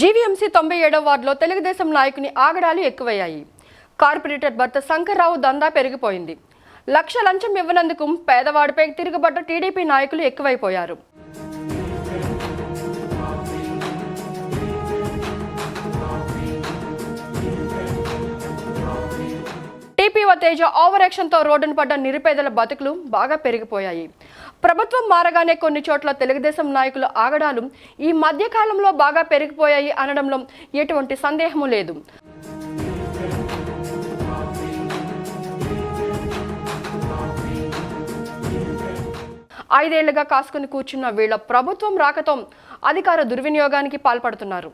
GVMC తొంభై ఏడవ వార్డులో తెలుగుదేశం నాయకుని ఆగడాలు ఎక్కువయ్యాయి. కార్పొరేటర్ భర్త శంకర్రావు దందా పెరిగిపోయింది. లక్ష లంచం ఇవ్వనందుకు పేదవాడిపై తిరుగుబడ్డ టీడీపీ నాయకులు ఎక్కువైపోయారు. తేజ ఓవర్ యాక్షన్తో రోడ్డున పడ్డ నిరుపేదల బతుకులు బాగా పెరిగిపోయాయి. ప్రభుత్వం మారగానే కొన్ని చోట్ల తెలుగుదేశం నాయకుల ఆగడాలు ఈ మధ్య కాలంలో బాగా పెరిగిపోయాయి అనడంలో ఎటువంటి సందేహము లేదు. ఐదేళ్ళుగా కాసుకుని కూర్చున్న వీళ్ళ ప్రభుత్వం రాకతో అధికార దుర్వినియోగానికి పాల్పడుతున్నారు.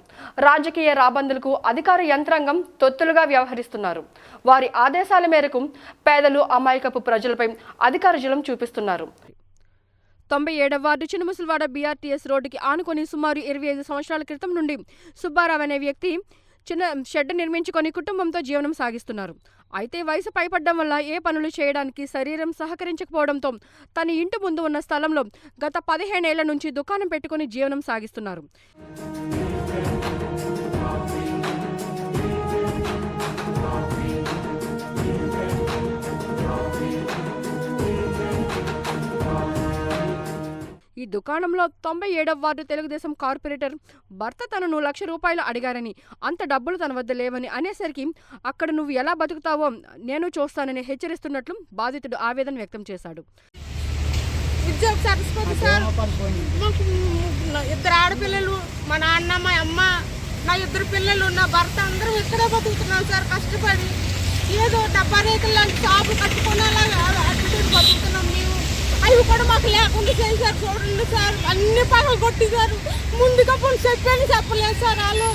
రాజకీయ రాబందులకు అధికార యంత్రాంగం తొత్తులుగా వ్యవహరిస్తున్నారు. వారి ఆదేశాల మేరకు పేదలు అమాయకపు ప్రజలపై అధికార జలం చూపిస్తున్నారు. తొంభై ఏడవ వార్డు చిన్నముసలివాడ బీఆర్టీఎస్ రోడ్డుకి ఆనుకొని సుమారు ఇరవై ఐదు సంవత్సరాల క్రితం నుండి సుబ్బారావు అనే వ్యక్తి చిన్న షెడ్ నిర్మించుకొని కుటుంబంతో జీవనం సాగిస్తున్నారు. అయితే వయసు పైపడ్డం వల్ల ఏ పనులు చేయడానికి శరీరం సహకరించకపోవడంతో తన ఇంటి ముందు ఉన్న స్థలంలో గత పదిహేనేళ్ళ నుంచి దుకాణం పెట్టుకుని జీవనం సాగిస్తున్నారు. దుకాణంలో తొంభై ఏడవ వార్డు తెలుగుదేశం కార్పొరేటర్ భర్త తనను లక్ష రూపాయలు అడిగారని అంత డబ్బులు తన వద్ద లేవని అనేసరికి అక్కడ నువ్వు ఎలా బతుకుతావో నేను చూస్తానని హెచ్చరిస్తున్నట్లు బాధితుడు ఆవేదన వ్యక్తం చేశాడు. ఉద్యోగ సరస్వతి సార్ మాకు ఇద్దరు ఆడపిల్లలు మా నాన్న మా అమ్మ నా ఇద్దరు పిల్లలు నా భర్త అందరం ఇక్కడే బతుకుతున్నాం సార్ కష్టపడి. ఏదో డబ్బా రేకులు లాంటి షాపు కట్టుకునేలాగా అడ్డుకొని బతుకుతున్నాం అవి కూడా మాకు లేకుండా చేశారు చూడండి సార్. అన్ని పగలు కొట్టేశారు ముందుగా పోనీ చెప్పాను చెప్పలేదు సార్ వాళ్ళు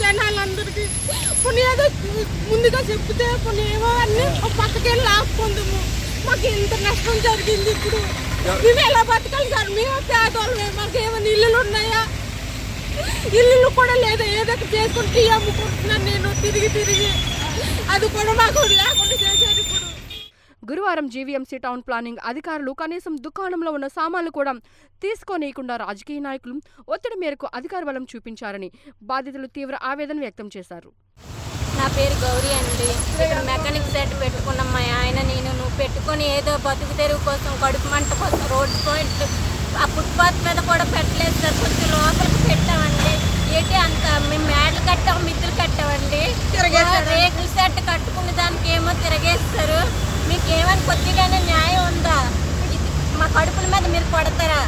జనాలందరికీ. పోనీ ఏదో ముందుగా చెప్తే పోనీ ఏమో అన్ని ఒక పక్కకెళ్ళి లాక్కుందాము మాకు ఇంత నష్టం జరిగింది ఇప్పుడు. మేము ఎలా బతకాలి సార్? మేము పేదవాళ్ళమే మాకు ఏమైనా ఇల్లులు ఉన్నాయా? ఇల్లు కూడా లేదా? ఏదో చేసుకుంటే చేసుకుని టీ అమ్ముకుంటున్నాను నేను తిరిగి తిరిగి. అది కూడా మాకు లేకుండా చేశారు ఇప్పుడు. గురువారం జీవీఎంసీ టౌన్ ప్లానింగ్ అధికారులు కనీసం దుకాణంలో ఉన్న సామాన్లు కూడా తీసుకోనీయకుండా రాజకీయ నాయకులు ఒత్తిడి మేరకు అధికార బలం చూపించారని బాధితులు తీవ్ర ఆవేదన వ్యక్తం చేశారు. నా పేరు గౌరీ అండి. ఇక్కడ మెకానిక్ సెట్ పెట్టుకున్నాం మా ఆయన నేను. నువ్వు పెట్టుకొని ఏదో బతుకు తెరువు కోసం కడుపు మంట కోసం రోడ్డు పోయి ఆ ఫుట్పాత్ మీద కూడా పెట్టలేదు సార్ కొంచెం లోపలికి పెట్టామండి ఏంటి అంత మేము మేడలు కట్టాము మిద్దులు కట్టామండి తిరగేశారు. రేకుల సెట్ కట్టుకునే దానికి ఏమో తిరగేస్తారు మీకు ఏమైనా కొద్దిగానే న్యాయం ఉందా ఇది మా కడుపుల మీద మీరు కొడతారా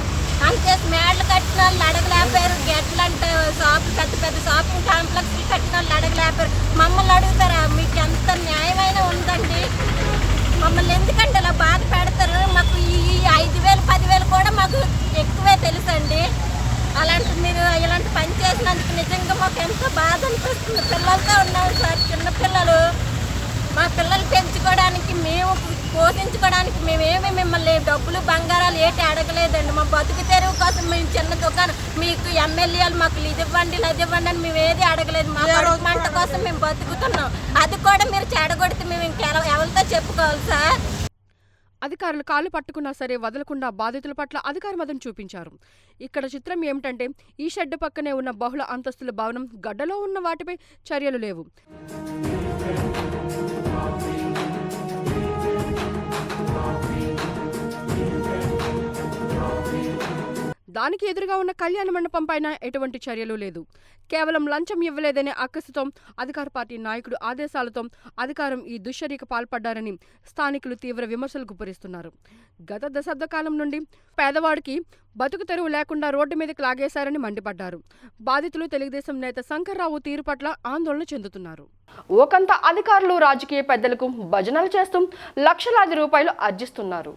అంతే మేడలు కట్టిన వాళ్ళు అడగలేపారు. గెట్లు అంటే షాపులు పెద్ద పెద్ద షాపింగ్ కాంప్లెక్స్లు కట్టిన వాళ్ళు అడగలేపారు. మమ్మల్ని అడుగుతారా? మీకు ఎంత న్యాయమైన ఉందండి? మమ్మల్ని ఎందుకంటే అలా బాధ పెడతారు? మాకు ఈ ఐదు వేలు పదివేలు కూడా మాకు ఎక్కువే తెలుసండి. అలాంటి మీరు ఇలాంటి పని చేసినందుకు నిజంగా మాకు ఎంతో బాధ అనిపిస్తుంది. పిల్లలతో ఉన్నాం సార్ చిన్నపిల్లలు మా పిల్లలు పెంచుకోవడానికి మేము పోషించుకోవడానికి మేమేమి మిమ్మల్ని డబ్బులు బంగారాలు ఏటి అడగలేదండి. మా బతుకు తెరువు కోసం మేము చిన్న దుకాణం మీకు ఎమ్మెల్యేలు మాకు ఇది ఇవ్వండి అది ఇవ్వండి అని మేము ఏది అడగలేదు. మా మంట కోసం మేము బతుకుతున్నాం. అది కూడా మీరు చెడగొడితే మేము ఇంకెవ ఎవరితో చెప్పుకోవాలి సార్? అధికారులు కాళ్ళు పట్టుకున్నా సరే వదలకుండా బాధితుల పట్ల అధికార మదం చూపించారు. ఇక్కడ చిత్రం ఏమిటంటే ఈ షెడ్ పక్కనే ఉన్న బహుళ అంతస్తుల భవనం గడ్డలో ఉన్న వాటిపై చర్యలు లేవు. దానికి ఎదురుగా ఉన్న కళ్యాణ మండపం పైన ఎటువంటి చర్యలు లేదు. కేవలం లంచం ఇవ్వలేదనే అక్కసుతో అధికార పార్టీ నాయకుడు ఆదేశాలతో అధికారం ఈ దుశ్చర్యకు పాల్పడ్డారని స్థానికులు తీవ్ర విమర్శలు గుప్పరిస్తున్నారు గత దశాబ్ద కాలం నుండి పేదవాడికి బతుకు తెరువు లేకుండా రోడ్డు మీదకి లాగేశారని మండిపడ్డారు. బాధితులు తెలుగుదేశం నేత శంకర్రావు తీరు పట్ల ఆందోళన చెందుతున్నారు. ఓకంత అధికారులు రాజకీయ పెద్దలకు భజనలు చేస్తూ లక్షలాది రూపాయలు అర్జిస్తున్నారు